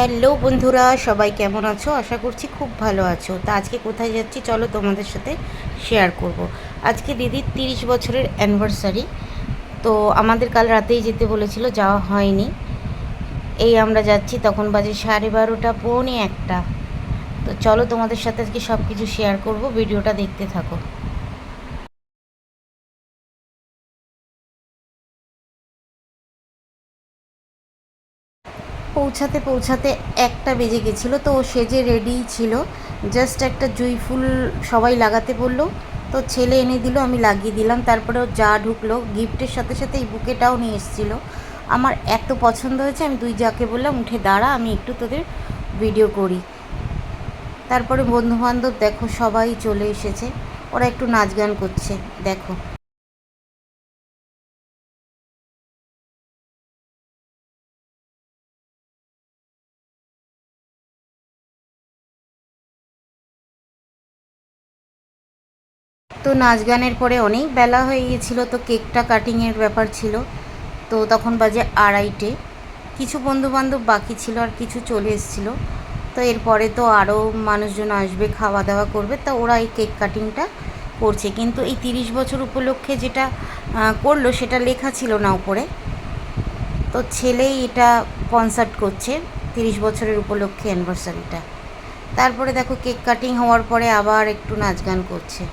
Hello বন্ধুরা, সবাই কেমন আছো? আশা করছি খুব ভালো আছো। তা আজকে কোথায় যাচ্ছি চলো তোমাদের সাথে শেয়ার করব। আজকে দিদির তিরিশ বছরের অ্যানিভার্সারি তো আমাদের কাল রাতেই যেতে বলেছিল, যাওয়া হয়নি। এই আমরা যাচ্ছি, তখন বাজে সাড়ে বারোটা, পৌনে একটা। তো চলো তোমাদের সাথে আজকে সব কিছু শেয়ার করব, ভিডিওটা দেখতে থাকো। পৌঁছাতে পৌঁছাতে একটা বেজে গেছিল। তো ও সেজে রেডিই ছিল জাস্ট একটা জুঁই ফুল সবাই লাগাতে বলল। তো ছেলে এনে দিল, আমি লাগিয়ে দিলাম। তারপরে যা ঢুকলো গিফটের সাথে সাথে এই বুকেটাও নিয়ে এসেছিল। আমার এত পছন্দ হয়েছে, আমি দুই যাকে বললাম, উঠে দাঁড়া, আমি একটু তোদের ভিডিও করি। তারপরে বন্ধুবান্ধব, দেখো, সবাই চলে এসেছে। ওরা একটু নাচ গান করছে, দেখো। তো নাচ গানের পরে অনেক বেলা হয়ে গিয়েছিল, তো কেকটা কাটিংয়ের ব্যাপার ছিল। তো তখন বাজে আড়াইটে। কিছু বন্ধুবান্ধব বাকি ছিল আর কিছু চলে এসেছিল। তো এরপরে তো আরও মানুষজন আসবে খাওয়া দাওয়া করবে, তা ওরা এই কেক কাটিংটা করছে। কিন্তু এই তিরিশ বছর উপলক্ষে যেটা করল সেটা লেখা ছিল না উপরে। তো ছেলেই এটা কনসার্ট করছে, তিরিশ বছরের উপলক্ষে অ্যানিভার্সারিটা তারপরে দেখো কেক কাটিং হওয়ার পরে আবার একটু নাচ গান করছে।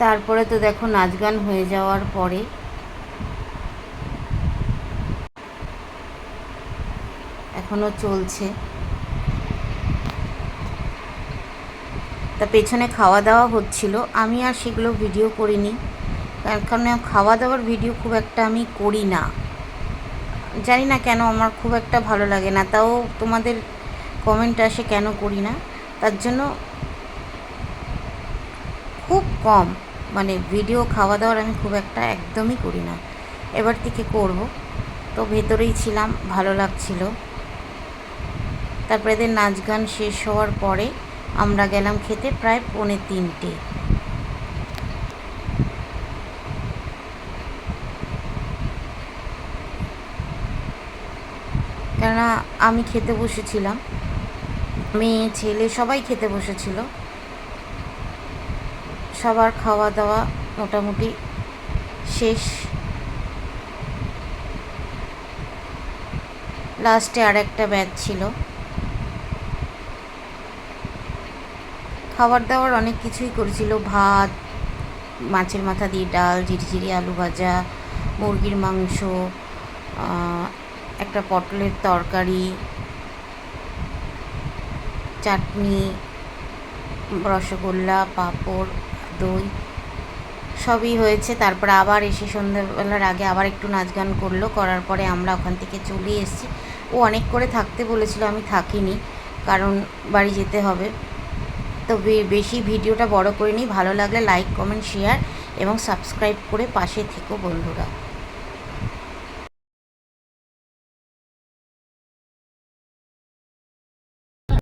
তারপরে তো দেখো নাচ গান হয়ে যাওয়ার পরে। এখনও চলছে। তা পেছনে খাওয়া দাওয়া হচ্ছিল, আমি আর সেগুলো ভিডিও করিনি। কারণ খাওয়া দাওয়ার ভিডিও খুব একটা আমি করি না। জানি না কেন আমার খুব একটা ভালো লাগে না, তাও তোমাদের কমেন্ট আসে কেন করি না। তার জন্য খুব কম। মানে ভিডিও খাওয়া দাওয়ার আমি খুব একটা একদমই করি না। এবার থেকে করব। তো ভেতরেই ছিলাম, ভালো লাগছিল। তারপরে এদের নাচ গান শেষ হওয়ার পরে আমরা গেলাম খেতে প্রায় পৌনে তিনটে। কেননা আমি খেতে বসেছিলাম। মেয়ে, ছেলে সবাই খেতে বসেছিল। সবার খাওয়া দাওয়া মোটামুটি শেষ। লাস্টে আর একটা ব্যাচ ছিল। খাবার দাবার অনেক কিছুই করেছিল। ভাত, মাছের মাথা দিয়ে ডাল, ঝিরঝিরি আলু ভাজা, মুরগির মাংস একটা পটলের তরকারি, চাটনি, রসগোল্লা, পাঁপড়। দই। সবই হয়েছে। তারপর আবার এসে সন্ধ্যাবেলার আগে আবার একটু নাচ গান করল। করার পরে আমরা ওখান থেকে চলে এসেছি। ও অনেক করে থাকতে বলেছিল আমি থাকিনি, কারণ বাড়ি যেতে হবে। তো বেশি ভিডিওটা বড় করে নিই ভালো লাগলে লাইক কমেন্ট শেয়ার এবং সাবস্ক্রাইব করে পাশে থেকো বন্ধুরা।